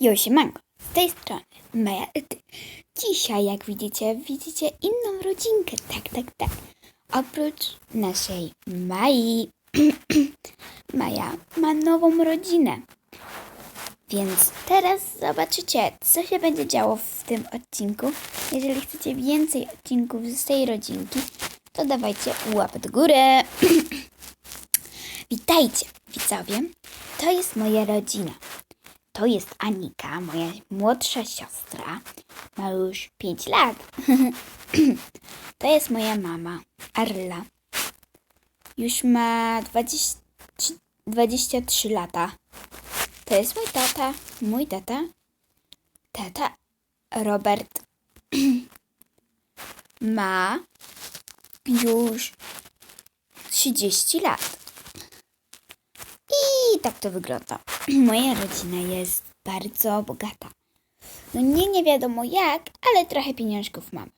Josiemanko, z tej strony Maja Ty. Dzisiaj, jak widzicie, widzicie inną rodzinkę. Tak, tak, tak. Oprócz naszej Mai. Maja ma nową rodzinę. Więc teraz zobaczycie, co się będzie działo w tym odcinku. Jeżeli chcecie więcej odcinków z tej rodzinki, to dawajcie łapę do góry. Witajcie, widzowie. To jest moja rodzina. To jest Anika, moja młodsza siostra. Ma już 5 lat. to jest moja mama, Arla. Już ma 20, 23 lata. To jest mój tata. Mój tata. Tata Robert ma już 30 lat. I tak to wygląda. Moja rodzina jest bardzo bogata. No nie, nie wiadomo jak, ale trochę pieniążków mamy.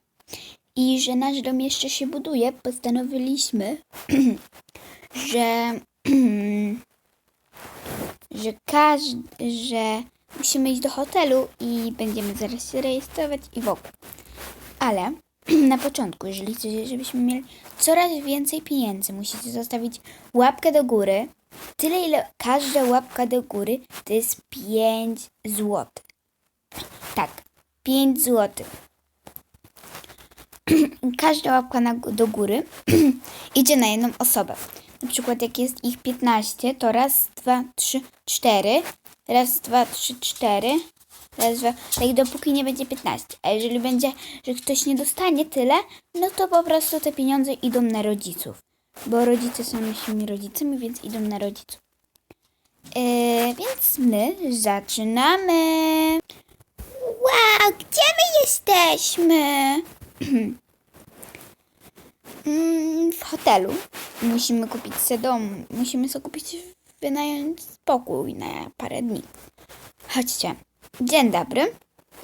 I że nasz dom jeszcze się buduje, postanowiliśmy, że, że każdy, że musimy iść do hotelu i będziemy zaraz się rejestrować i w ogóle. Ale na początku, jeżeli chcecie, żebyśmy mieli coraz więcej pieniędzy, musicie zostawić łapkę do góry. Tyle, ile każda łapka do góry to jest 5 zł. Tak, 5 zł. Każda łapka na, do góry idzie na jedną osobę. Na przykład, jak jest ich 15, to raz, dwa, trzy, cztery. Raz, dwa, trzy, cztery. Raz, dwa, tak dopóki nie będzie 15. A jeżeli będzie, że ktoś nie dostanie tyle, no to po prostu te pieniądze idą na rodziców. Bo rodzice są naszymi rodzicami, więc idą na rodziców. Yy, więc my zaczynamy. Wow, gdzie my jesteśmy? Mm, w hotelu. Musimy kupić sobie dom. Musimy sobie kupić, wynająć spokój na parę dni. Chodźcie. Dzień dobry.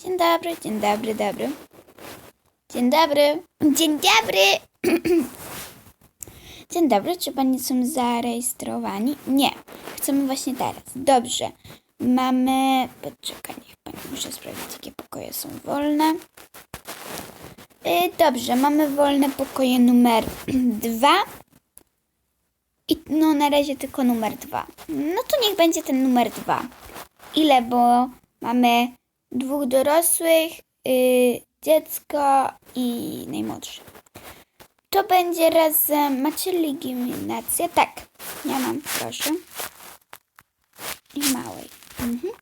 Dzień dobry, dzień dobry, dobry. Dzień dobry. Dzień dobry. Dzień dobry, czy pani są zarejestrowani? Nie. Chcemy właśnie teraz. Dobrze. Mamy... Poczekaj, niech pani muszę sprawdzić, jakie pokoje są wolne. Y, Dobrze, mamy wolne pokoje numer dwa. I no na razie tylko numer dwa. No to niech będzie ten numer dwa. Ile, bo mamy dwóch dorosłych, y, dziecko i najmłodszy. To będzie razem. Macie legitymację? Tak. Ja mam, proszę. I małej. Mhm.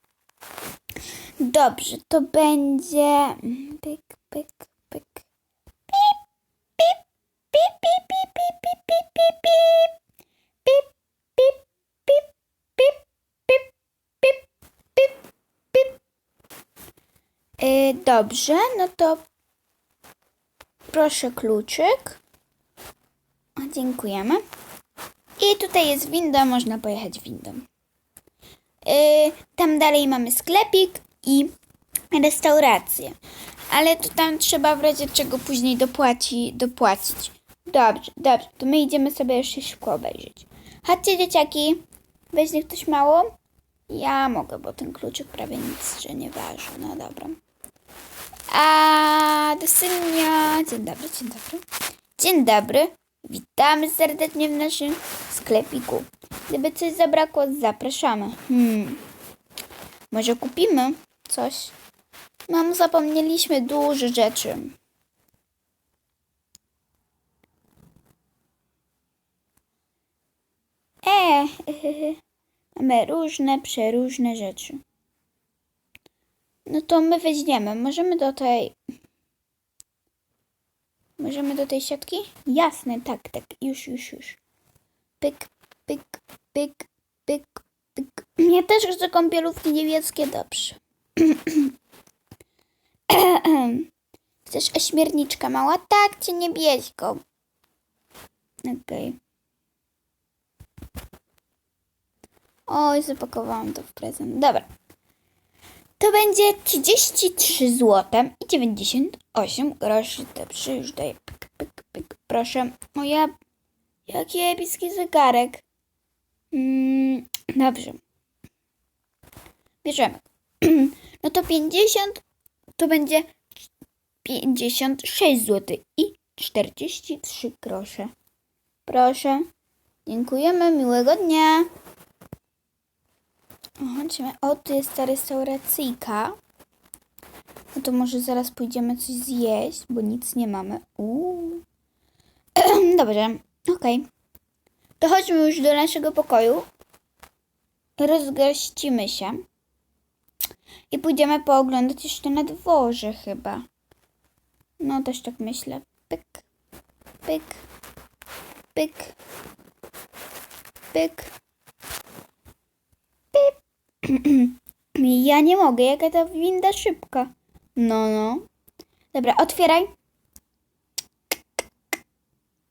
Dobrze, to będzie. Pyk, pyk, pyk. Pip. Y, Dobrze, no to proszę kluczyk. Dziękujemy. I tutaj jest winda, można pojechać windą. Yy, tam dalej mamy sklepik i restaurację. Ale to tam trzeba w razie czego później dopłaci, dopłacić. Dobrze, dobrze. To my idziemy sobie jeszcze szybko obejrzeć. Chodźcie dzieciaki. Weźmie ktoś mało? Ja mogę, bo ten kluczyk prawie nic, że nie waży. No dobra. A do synia. Dzień dobry, dzień dobry. Dzień dobry. Witamy serdecznie w naszym sklepiku. Gdyby coś zabrakło, zapraszamy. Hmm. Może kupimy coś? Mam, zapomnieliśmy dużo rzeczy. E, mamy różne, przeróżne rzeczy. No to my weźmiemy. Możemy do tej Możemy do tej siatki? Jasne, tak, tak, już, już, już. Pyk, pyk, pyk, pyk, pyk. Ja też chcę kąpielówki niebieskie, dobrze. Chcesz ośmiorniczka mała? Tak, cię niebieską. Okej. Oj, zapakowałam to w prezent. Dobra. To będzie 33 zł i 98 groszy. Dobrze, już daję. Pyk, pyk, pyk. Proszę. O ja. Jaki epicki zegarek. Mm, dobrze. Bierzemy. no to 50 to będzie 56 zł i 43 grosze. Proszę. Dziękujemy, miłego dnia. Chodźmy. O, tu jest ta restauracyjka. No to może zaraz pójdziemy coś zjeść, bo nic nie mamy. Uuu. Dobrze, okej. To chodźmy już do naszego pokoju. Rozgościmy się. I pójdziemy pooglądać jeszcze na dworze chyba. No też tak myślę. Pyk, pyk, pyk, pyk. Ja nie mogę, jaka ta winda szybka. No, no. Dobra, otwieraj.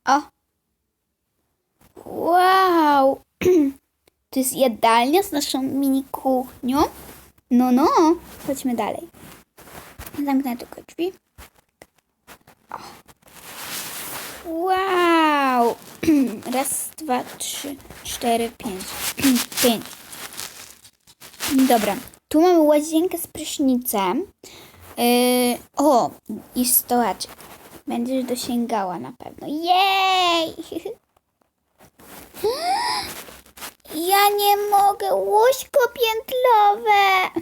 O. Wow. To jest jadalnia z naszą mini kuchnią. No, no. Chodźmy dalej. Zamknę tylko drzwi. O. Wow. Raz, dwa, trzy, cztery, pięć. Pięć. Dobra. Tu mamy łazienkę z prysznicem. Yy, o, i stołaczek. Będziesz dosięgała na pewno. Jej! Ja nie mogę. Łóżko piętlowe.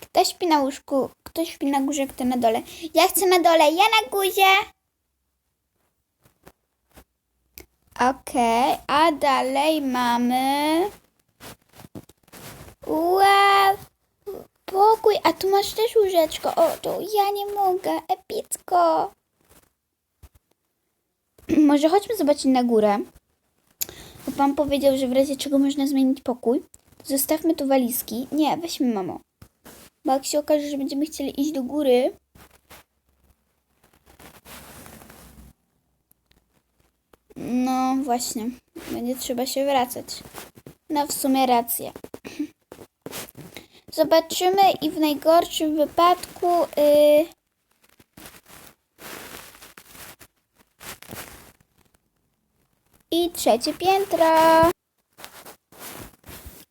Kto śpi na łóżku? Kto śpi na górze, kto na dole? Ja chcę na dole, ja na górze. Okej, a dalej mamy... Wow, pokój, a tu masz też łóżeczko. O, to ja nie mogę, epicko. Może chodźmy zobaczyć na górę. Bo pan powiedział, że w razie czego można zmienić pokój. Zostawmy tu walizki. Nie, weźmy mamo. Bo jak się okaże, że będziemy chcieli iść do góry. No właśnie, będzie trzeba się wracać. No w sumie rację. Zobaczymy i w najgorszym wypadku. Yy... I trzecie piętro.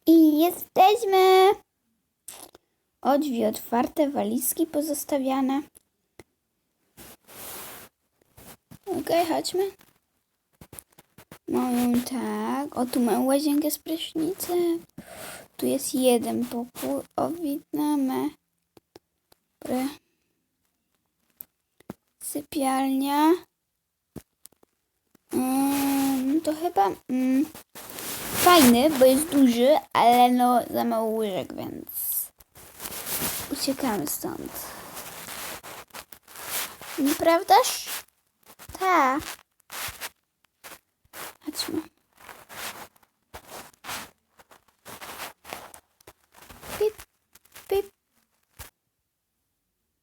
I jesteśmy. O, drzwi otwarte, walizki pozostawiane. Okej, chodźmy. Mają tak. O, tu mam łazienkę z prysznicem. Tu jest jeden pokój. O. Dobra. Sypialnia. Mm, to chyba mm, fajny, bo jest duży, ale no za mało łóżek, więc uciekamy stąd. Nieprawdaż? Tak. Chodźmy. Pip, pip.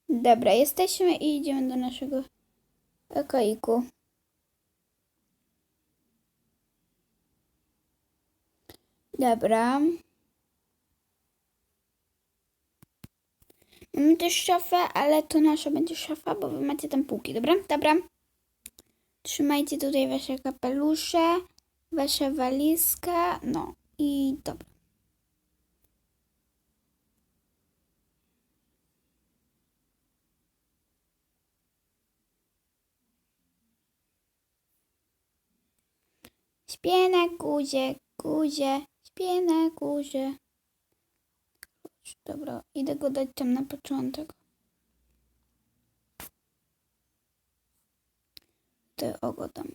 Dobra, jesteśmy i idziemy do naszego pokoiku. Dobra. Mamy też szafę, ale to nasza będzie szafa, bo wy macie tam półki, dobra? Dobra. Trzymajcie tutaj wasze kapelusze, wasza walizka, no i dobra. Śpię na guzie, guzie, śpię na górze. Dobra, idę go dać tam na początek. Ty ogodam.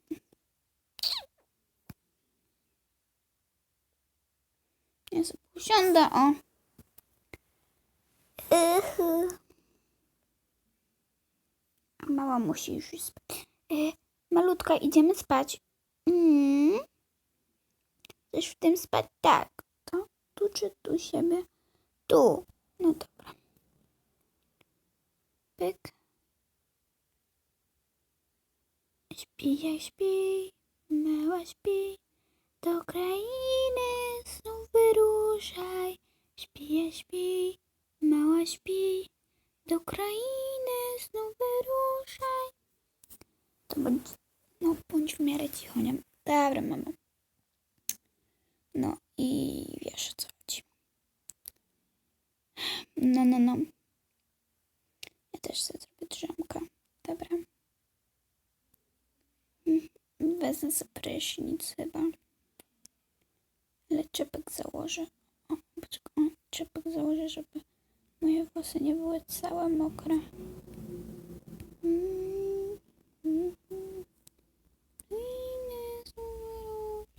Ja sobie usiądę, o. Echy. A Mama musi już spać. E, malutka, idziemy spać. Mm. Chcesz w tym spać? Tak. To tu czy tu siebie? Tu. No dobra. Pyk. Śpi, jak śpi, mała śpi, do krainy znów wyruszaj. Śpi, jak śpi, mała śpi, do krainy znów wyruszaj. To bądź, no bądź w miarę cicho, nie? Dobra, mamo. No i wiesz co chodzi. No, no, no. Ja też sobie zrobię drzemkę. Dobra. Wezmę sobie prysznic chyba. Ale czepek założę. O, czepek założę, żeby moje włosy nie były całe mokre. Mm, mm, mm. Inny zmrok.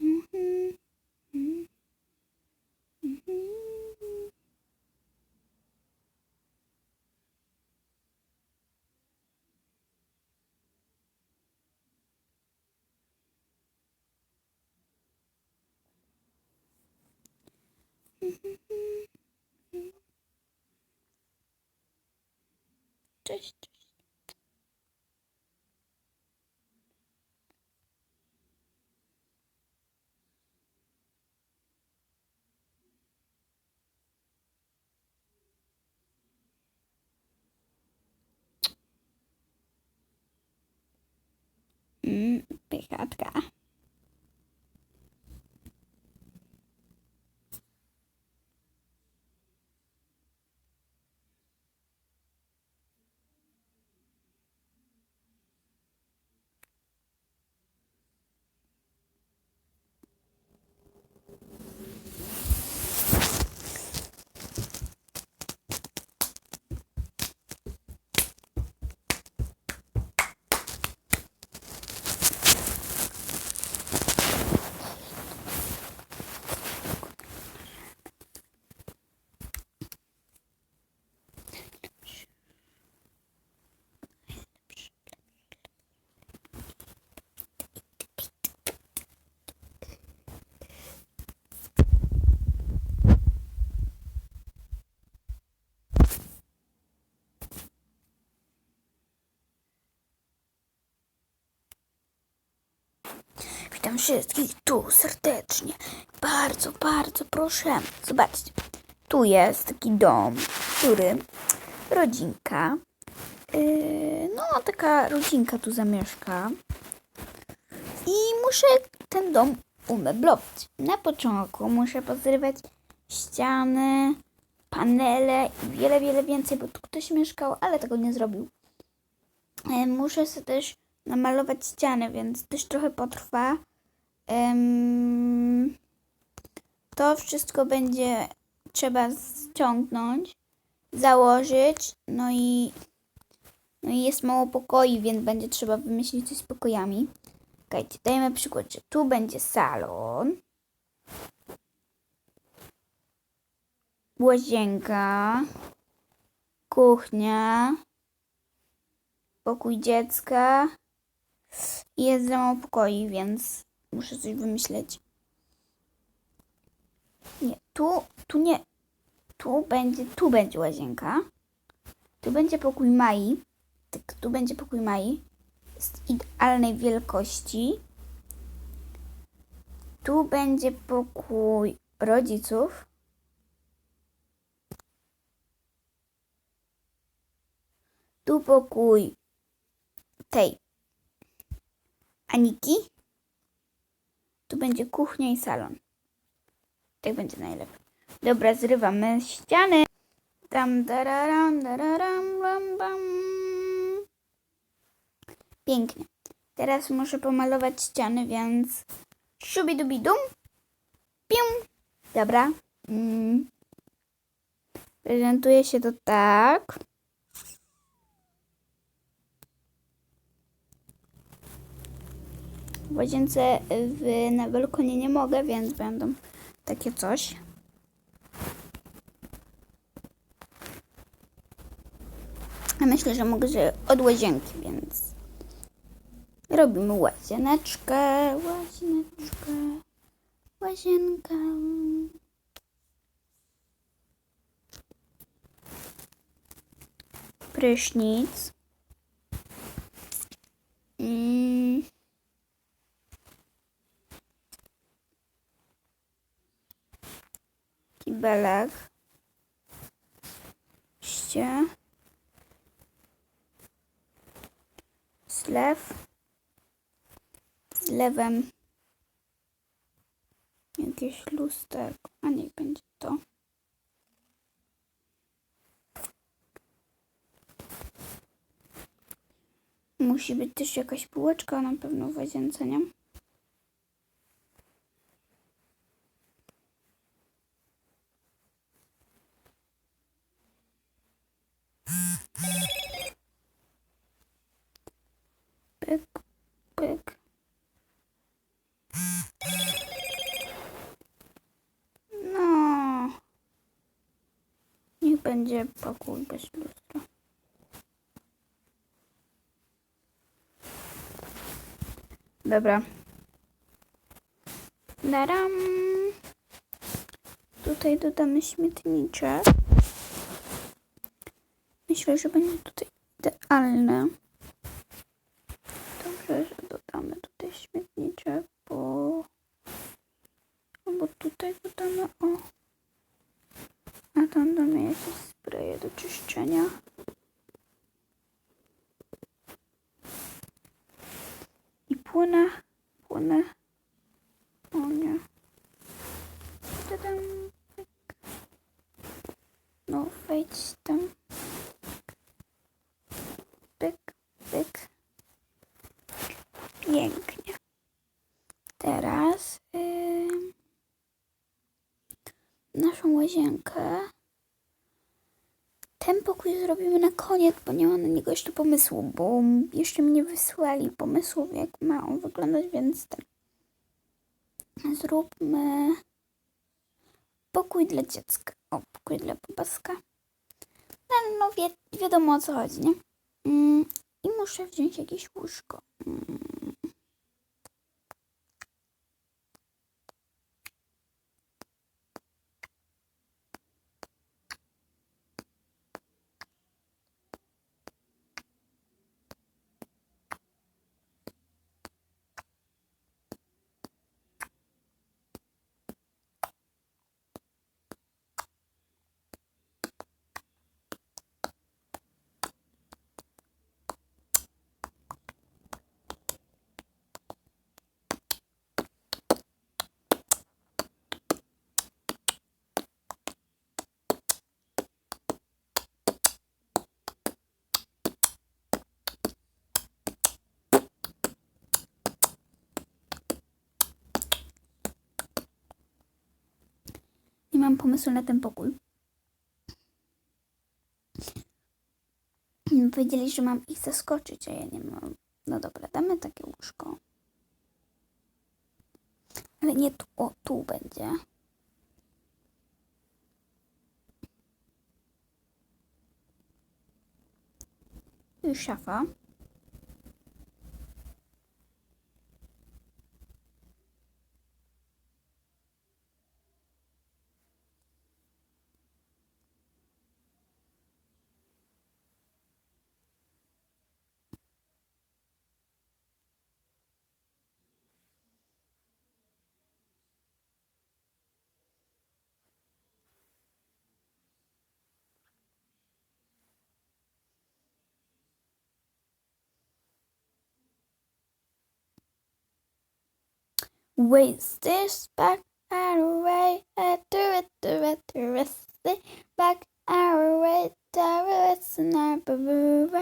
Mhm, mhm, mhm. Cześć, cześć. Mm, pychatka. Witam wszystkich tu serdecznie. Bardzo, bardzo proszę. Zobaczcie. Tu jest taki dom, w którym rodzinka, yy, no taka rodzinka tu zamieszka. I muszę ten dom umeblować. Na początku muszę pozrywać ściany, panele i wiele, wiele więcej, bo tu ktoś mieszkał, ale tego nie zrobił. E, Muszę sobie też namalować ściany, więc też trochę potrwa. To wszystko będzie trzeba ściągnąć, założyć, no i, no i jest mało pokoi, więc będzie trzeba wymyślić coś z pokojami. Okejcie, dajmy przykład, że tu będzie salon, łazienka, kuchnia, pokój dziecka. Jest za mało pokoi, więc muszę coś wymyśleć. Nie, tu, tu nie. Tu będzie, tu będzie łazienka. Tu będzie pokój Mai. Tak, tu będzie pokój Mai. Jest idealnej wielkości. Tu będzie pokój rodziców. Tu pokój tej Aniki. Tu będzie kuchnia i salon. Tak będzie najlepiej. Dobra, zrywamy ściany. Tam, dararam, dararam, bam, bam. Pięknie. Teraz muszę pomalować ściany, więc szubidubidum. Pium. Dobra. Mm. Prezentuje się to tak. W łazience w, na balkonie nie mogę, więc będą takie coś. A myślę, że mogę że od łazienki, więc robimy łazieneczkę, łazieneczkę, łazienkę. Prysznic. Mm. belek. Ście. Zlew. Zlewem. Jakieś lusterko. A niech będzie to. Musi być też jakaś półeczka na pewno w łazience, nie? Będzie pokój bez lustra. Dobra. Daram. Tutaj dodamy śmietniczek. Myślę, że będzie tutaj idealne. Dobrze, że dodamy tutaj śmietniczek, bo... Albo tutaj dodamy, o. A tam damy jakieś spreje do czyszczenia. I płynę, płynę. O nie. Tadam. No, wejdź tam. Pyk, pyk. Pięknie. Teraz ym, naszą łazienkę. Ten pokój zrobimy na koniec, bo nie ma na niego jeszcze pomysłu, bo jeszcze mi nie wysłali pomysłów, jak ma on wyglądać, więc ten. Zróbmy pokój dla dziecka. O, pokój dla popaska. No, no wi- wiadomo o co chodzi, nie? Mm, I muszę wziąć jakieś łóżko. Mm. Mam pomysłu na ten pokój. Powiedzieli, że mam ich zaskoczyć, a ja nie mam. No dobra, damy takie łóżko. Ale nie tu, o, tu będzie. I szafa. Waste this back and away, I do it, do it, do it, it back and away, do it, snap, move.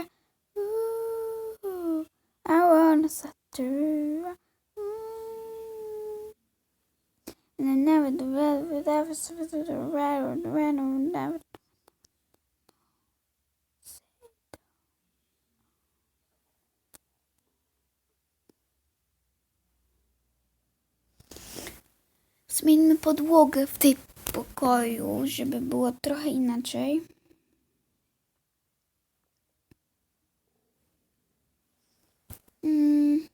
Ooh, I wanna set you And I never do it, never do it, never do it, never do it, never Zmieńmy podłogę w tej pokoju, żeby było trochę inaczej. Mm.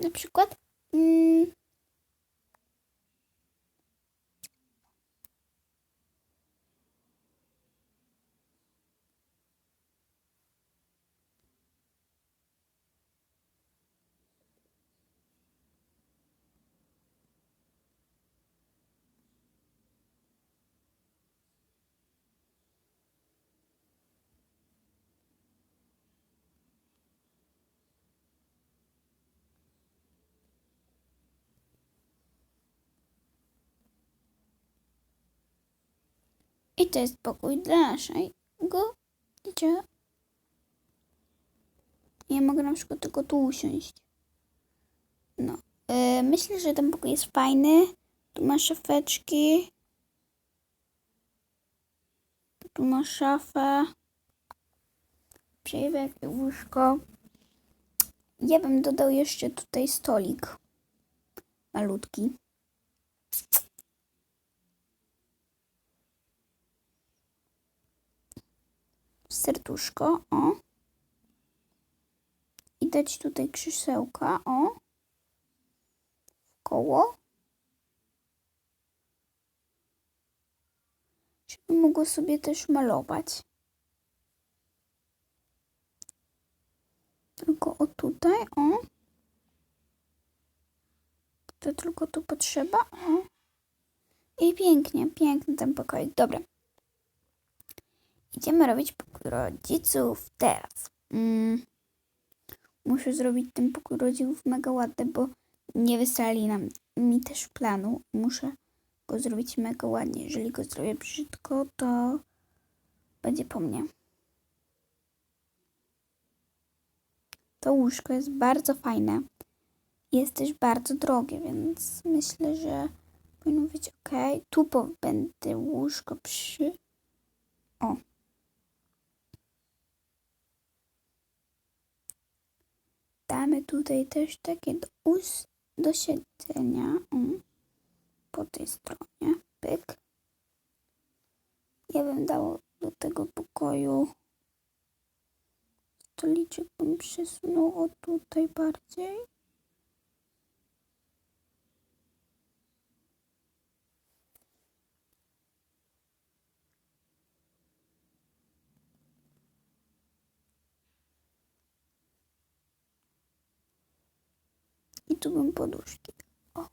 Na przykład. Mm. I to jest pokój dla naszego dzieciaka. Ja mogę na przykład tylko tu usiąść. No. Yy, myślę, że ten pokój jest fajny. Tu ma szafeczki. Tu ma szafę. Przejwek i łóżko. Ja bym dodał jeszcze tutaj stolik. Malutki. Serduszko, o. I dać tutaj krzesełka, o. W koło. Żeby mogło sobie też malować. Tylko o tutaj, o. To tylko tu potrzeba, o. I pięknie, piękny ten pokoik. Dobra. Idziemy robić pokój rodziców teraz. Mm. Muszę zrobić ten pokój rodziców mega ładny, bo nie wysłali nam mi też planu. Muszę go zrobić mega ładnie. Jeżeli go zrobię brzydko, to będzie po mnie. To łóżko jest bardzo fajne. Jest też bardzo drogie, więc myślę, że powinno być ok. Tu będę łóżko przy. O. Damy tutaj też takie do us do siedzenia. O. Po tej stronie. Pyk. Ja bym dał do tego pokoju stoliczek bym przesunął o tutaj bardziej. I tu bym poduszki. O.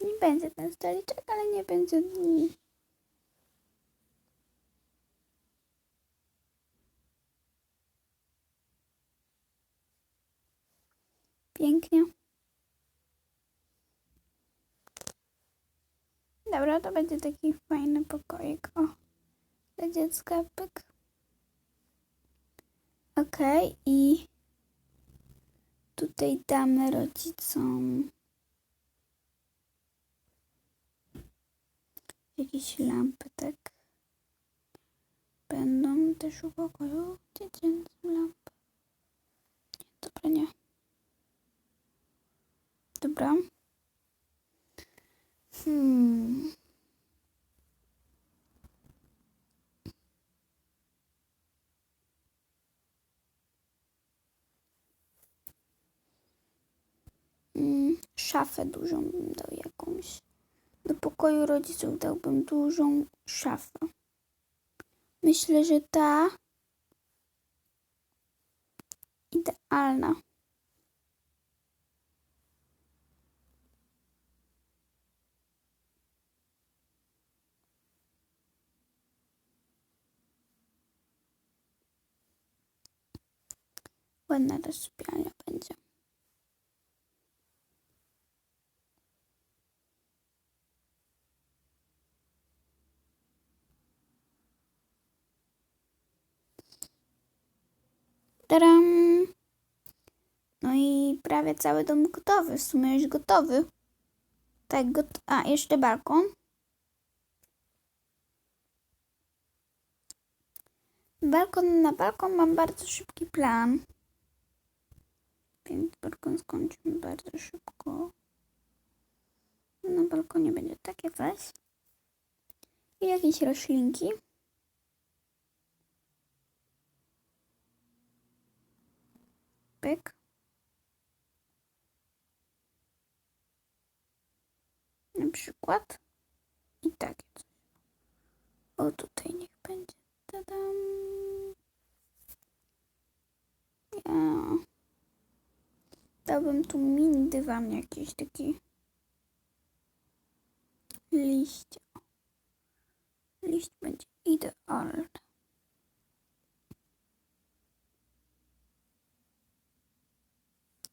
Nie będzie ten stoliczek, ale nie będzie mm, Pięknie. Dobra, to będzie taki fajny pokoik. O, dla dziecka pyk. Okej, i tutaj damy rodzicom jakieś lampy, tak? Będą też w pokoju dziecięcym lampy. Dobra, nie. Dobra. Hmm. Mm, Szafę dużą bym dał jakąś. Do pokoju rodziców dałbym dużą szafę. Myślę, że ta idealna. Ładna ta sypialnia będzie. Taram! No i prawie cały dom gotowy. W sumie już gotowy. Tak, got a jeszcze balkon. Balkon na balkon mam bardzo szybki plan. Więc balkon skończymy bardzo szybko. Na balkonie będzie takie coś. I jakieś roślinki. Pyk. Na przykład. I takie coś. O, tutaj niech będzie. Tadam. Ja. Dałbym tu mini dywan jakiś taki. Liść. Liść będzie idealny.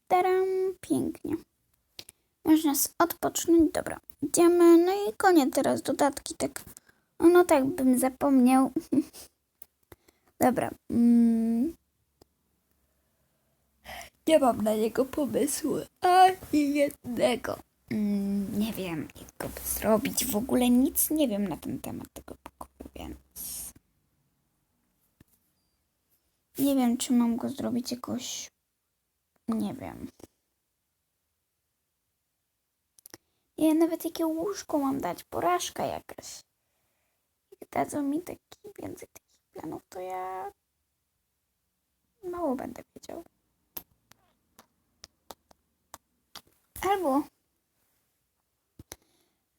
Taram, pięknie. Można odpocząć. Dobra, idziemy. No i koniec teraz dodatki. Tak, no tak bym zapomniał. Dobra. Mm. Nie mam na niego pomysłu. Ani jednego. Mm, nie wiem, jak go zrobić. W ogóle nic nie wiem na ten temat tego pokoju, więc... Nie wiem, czy mam go zrobić jakoś... Nie wiem. Ja nawet jakie łóżko mam dać, porażka jakaś. Jak dadzą mi taki więcej takich planów, to ja mało będę wiedział. Albo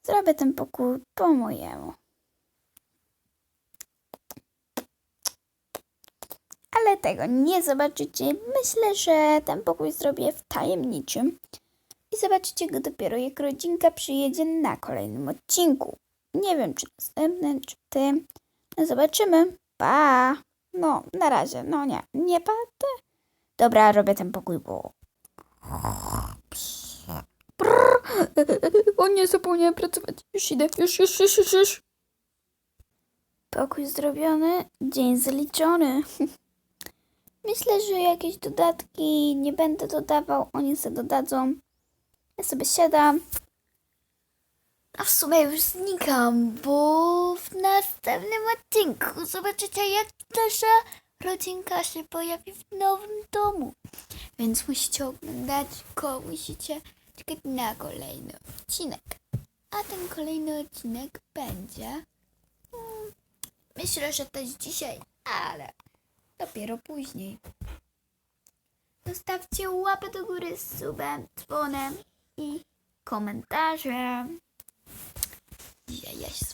zrobię ten pokój po mojemu. Ale tego nie zobaczycie. Myślę, że ten pokój zrobię w tajemniczym. I zobaczycie go dopiero jak rodzinka przyjedzie na kolejnym odcinku. Nie wiem, czy następnym, czy tym. No zobaczymy. Pa! No, na razie. No nie, nie pa. Ty. Dobra, robię ten pokój, bo... O nie, zapomniałem pracować. Już idę, już, już, już, już, już. Pokój zrobiony, dzień zaliczony. Myślę, że jakieś dodatki nie będę dodawał, oni sobie dodadzą. Ja sobie siadam. A w sumie już znikam, bo w następnym odcinku zobaczycie, jak nasza rodzinka się pojawi w nowym domu. Więc musicie oglądać, ko musicie czekać na kolejny odcinek. A ten kolejny odcinek będzie. mm, Myślę, że jest dzisiaj, ale dopiero później. Zostawcie łapę do góry z subem, dzwonem i komentarzem. Dzisiaj ja się